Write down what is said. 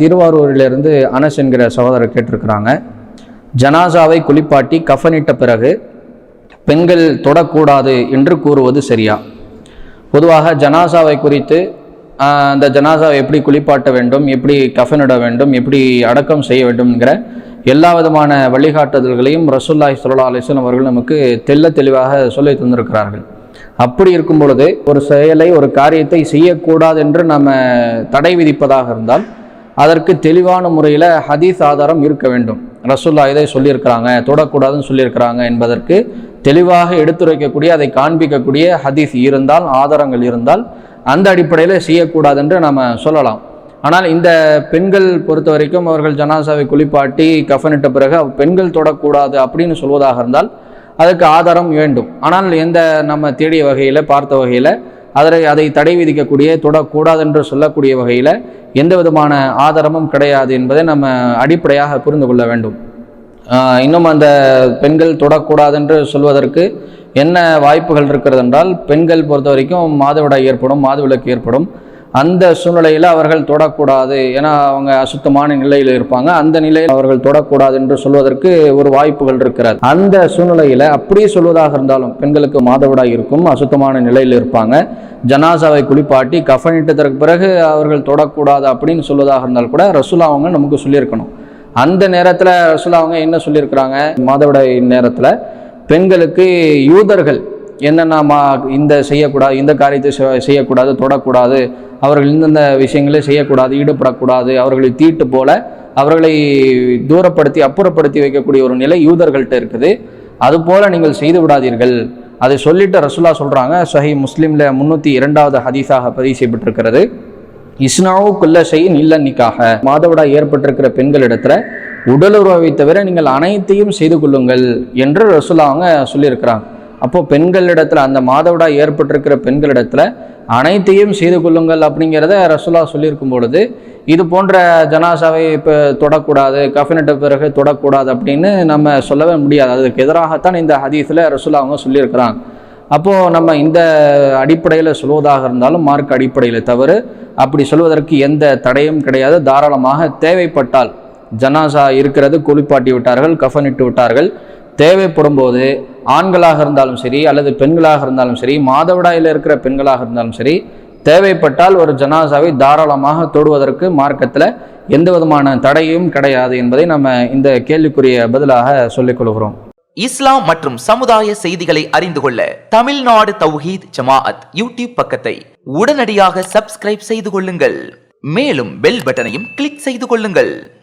திருவாரூரிலிருந்து அனஸ் என்கிற சகோதரர் கேட்டிருக்கிறாங்க. ஜனாசாவை குளிப்பாட்டி கஃனிட்ட பிறகு பெண்கள் தொடக்கூடாது என்று கூறுவது சரியா? பொதுவாக ஜனாசாவை குறித்து அந்த ஜனாசாவை எப்படி குளிப்பாட்ட வேண்டும் எப்படி கஃனிட வேண்டும் எப்படி அடக்கம் செய்ய வேண்டும்ங்கிற எல்லா விதமான வழிகாட்டுதல்களையும் ரசூல்லாய் சுல்லா அலிஸ்லாம் அவர்கள் நமக்கு தெல்ல தெளிவாக சொல்லி தந்திருக்கிறார்கள். அப்படி இருக்கும் பொழுது ஒரு செயலை ஒரு காரியத்தை செய்யக்கூடாது என்று நம்ம தடை விதிப்பதாக இருந்தால் அதற்கு தெளிவான முறையில் ஹதீஸ் ஆதாரம் இருக்க வேண்டும். ரசுல்லா இதை சொல்லியிருக்கிறாங்க. தொடக்கூடாதுன்னு சொல்லியிருக்கிறாங்க என்பதற்கு தெளிவாக எடுத்துரைக்கக்கூடிய அதை காண்பிக்கக்கூடிய ஹதீஸ் இருந்தால் ஆதாரங்கள் இருந்தால் அந்த அடிப்படையில் செய்யக்கூடாது என்று நம்ம சொல்லலாம். ஆனால் இந்த பெண்கள் பொறுத்த வரைக்கும் அவர்கள் ஜனாசாவை குளிப்பாட்டி கஃனிட்ட பிறகு அவ் பெண்கள் தொடக்கூடாது அப்படின்னு சொல்வதாக இருந்தால் அதுக்கு ஆதாரம் வேண்டும். ஆனால் எந்த நம்ம தேடிய வகையில் பார்த்த வகையில் அதனை அதை தடை விதிக்கக்கூடிய தொடக்கூடாது என்று சொல்லக்கூடிய வகையில் எந்த விதமான ஆதாரமும் கிடையாது என்பதை நம்ம அடிப்படையாக புரிந்து கொள்ள வேண்டும். இன்னும் அந்த பெண்கள் தொடக்கூடாது என்று சொல்வதற்கு என்ன வாய்ப்புகள் இருக்கிறது என்றால் பெண்கள் பொறுத்த வரைக்கும் மாதவிடாய் ஏற்படும் மாதவிலக்கு ஏற்படும். அந்த சூழ்நிலையில் அவர்கள் தொடக்கூடாது. ஏன்னா அவங்க அசுத்தமான நிலையில் இருப்பாங்க. அந்த நிலையில் அவர்கள் தொடக்கூடாது என்று சொல்வதற்கு ஒரு வாய்ப்புகள் இருக்கிறது. அந்த சூழ்நிலையில் அப்படியே சொல்வதாக இருந்தாலும் பெண்களுக்கு மாதவிடாய் இருக்கும். அசுத்தமான நிலையில் இருப்பாங்க. ஜனாசாவை குளிப்பாட்டி கஃனிட்டதற்கு பிறகு அவர்கள் தொடக்கூடாது அப்படின்னு சொல்வதாக இருந்தால் கூட ரசூலா அவங்க நமக்கு சொல்லியிருக்கணும். அந்த நேரத்தில் ரசூலா அவங்க என்ன சொல்லியிருக்கிறாங்க? மாதவிடாய் நேரத்தில் பெண்களுக்கு யூதர்கள் என்னென்ன மா இந்த செய்யக்கூடாது இந்த காரியத்தை செ- செய்யக்கூடாது தொடக்கூடாது அவர்கள் இந்தந்த விஷயங்களே செய்யக்கூடாது ஈடுபடக்கூடாது அவர்களை தீட்டு போல அவர்களை தூரப்படுத்தி அப்புறப்படுத்தி வைக்கக்கூடிய ஒரு நிலை யூதர்கள்ட்ட இருக்குது. அதுபோல் நீங்கள் செய்து விடாதீர்கள். அதை சொல்லிட்டு ரசுல்லா சொல்கிறாங்க சஹி முஸ்லீமில் முன்னூற்றி இரண்டாவது ஹதீஸாக பதிவு செய்யப்பட்டிருக்கிறது. இஸ்னாவு குல்ல செய்யின் இல்லன்னிக்காக மாதவிடா மாதவிடாய் ஏற்பட்டிருக்கிற உடல் உடலுறவை தவிர நீங்கள் அனைத்தையும் செய்து கொள்ளுங்கள் என்று ரசுல்லா அவங்க சொல்லியிருக்கிறாங்க. அப்போ பெண்களிடத்துல அந்த மாதவிடா ஏற்பட்டிருக்கிற பெண்களிடத்துல அனைத்தையும் செய்து கொள்ளுங்கள் அப்படிங்கிறத ரசுல்லா சொல்லியிருக்கும் பொழுது இது போன்ற ஜனாசாவை இப்போ தொடக்கூடாது கஃபினிட்ட பிறகு தொடக்கூடாது அப்படின்னு நம்ம சொல்லவே முடியாது. அதுக்கு எதிராகத்தான் இந்த ஹதீஸில் ரசுல்லா அவங்க சொல்லியிருக்கிறாங்க. அப்போது நம்ம இந்த அடிப்படையில் சொல்வதாக இருந்தாலும் மார்க் அடிப்படையில் தவறு. அப்படி சொல்வதற்கு எந்த தடையும் கிடையாது. தாராளமாக தேவைப்பட்டால் ஜனாசா இருக்கிறது குளிப்பாட்டி விட்டார்கள் கஃனிட்டு விட்டார்கள். தேவைப்படும் போது ஆண்களாக இருந்தாலும் சரி அல்லது பெண்களாக இருந்தாலும் சரி மாதவிடாயில் இருக்கிற பெண்களாக இருந்தாலும் சரி தேவைப்பட்டால் ஒரு ஜனாசாவை தாராளமாக தொடுவதற்கு மார்க்கத்தில் எந்த விதமான தடையும் கிடையாது என்பதை நம்ம இந்த கேள்விக்குரிய பதிலாக சொல்லிக் கொள்கிறோம். இஸ்லாம் மற்றும் சமுதாய செய்திகளை அறிந்து கொள்ள தமிழ்நாடு தௌஹீத் ஜமாஅத் யூடியூப் பக்கத்தை உடனடியாக சப்ஸ்கிரைப் செய்து கொள்ளுங்கள். மேலும் பெல் பட்டனையும் கிளிக் செய்து கொள்ளுங்கள்.